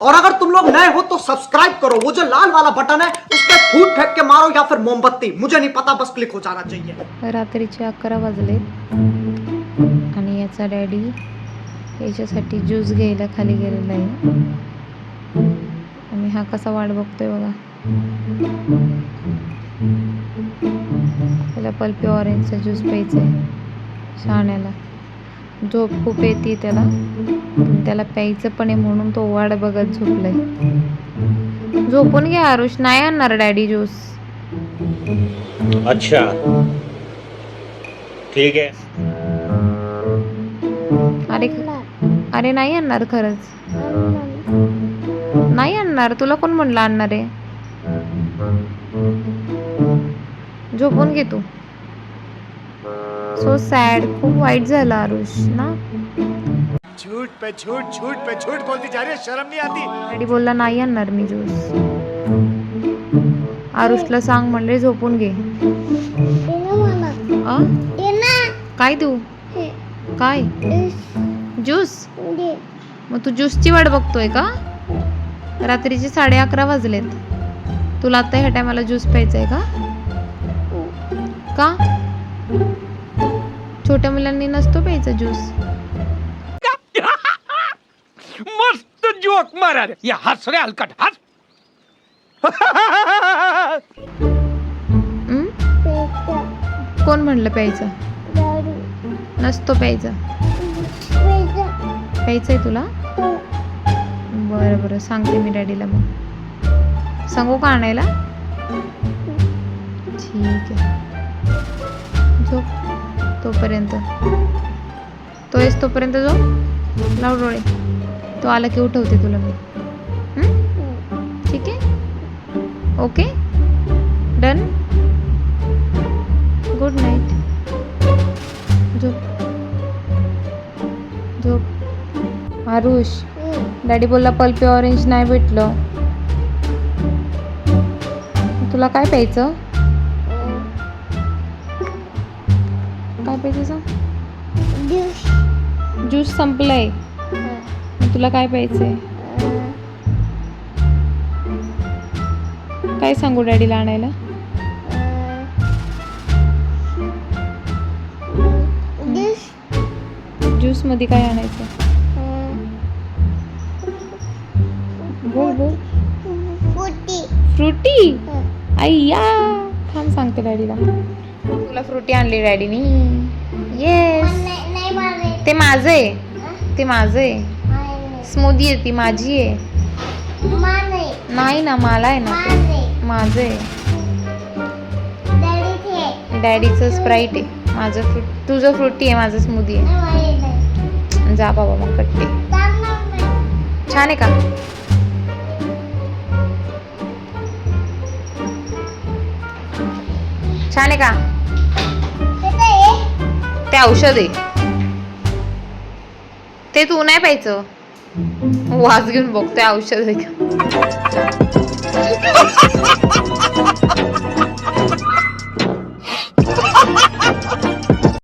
और अगर तुम लोग नए हो तो सब्सक्राइब करो। वो जो लाल वाला बटन है उस पर फूट फेंक के मारो या फिर मोमबत्ती। मुझे नहीं पता, बस क्लिक हो जाना चाहिए। रात्रीचे अकरा वाजलेत आणि याचा डॅडी याच्यासाठी ज्यूस घ्यायला खाली गेलेला आहे. हा कसा वाट बघतोय बघा. त्याला पल्पी ऑरेंजचा ज्यूस प्यायचा आहे शहाण्याला. झोप खूप येते त्याला. त्याला प्यायचं पण आहे म्हणून तो वाट बघत झोपलाय. झोपून घ्या आरुष. नाही आणणार डॅडी ज्यूस. अच्छा. ठीक है अरे अरे नाही आणणार खरंच. नाही आणणार. तुला कोण म्हणलं आणणार आहे? झोपून घे तू. सो सॅड खूप वाईट झालं आरुष ना? झूठ पे झूठ झूठ पे झूठ बोलती जा रही है शर्म नहीं आती। डॅडी बोलला नाही आणणार मी ज्यूस. आरुषला सांग म्हणले झोपून घे? काय देऊ काय? ज्यूस. मग तू ज्यूसची वाट बघतोय का? रात्रीचे साडे अकरा वाजलेत. तुला आता ह्या टायमाला ज्यूस प्यायचा आहे का का? छोट्या मुलांनी नसतो प्यायचा ज्यूस? जोक मारा रे. या हस रे हलकट हस. हं? कोण म्हणलं प्यायचं? नसतो प्यायचा. प्यायचं आहे तुला? बरं बरं. सांगते मी डॅडीला मग. सांगू का आणायला? ठीक आहे. झोप. तोपर्यंत. तो येस तोपर्यंत झोप. लाव डोळे. तो आला की उठवते तुला मी? ठीक आहे? ओके? डन? Good night. झोप. झोप. आरुष डॅडी बोलला पल्पी ऑरेंज नाही भेटलं. तुला काय प्यायचं? काय प्यायचं सांग? ज्यूस संपलंय. तुला काय प्यायचंय? काय सांगू डॅडीला आणायला? ज्यूसमध्ये काय आणायचं बोल बोल. फ्रुटी अय्या थांब सांगते डॅडीला. तुला फ्रुटी आणली डॅडीनी. येस ते माझं आहे. ते माझं आहे. स्मूदी आहे ती माझी आहे. नाही ना मला आहे ना. माझं आहे. डॅडीचं स्प्राईट आहे. माझं फ्रूट तुझं फ्रुटी आहे माझं स्मूदी आहे. जा बाबा मग कट्टे छान आहे का? छान आहे का? ते औषध आहे. ते तू नाही प्यायचं? वाज घेऊन बघतोय औषध आहे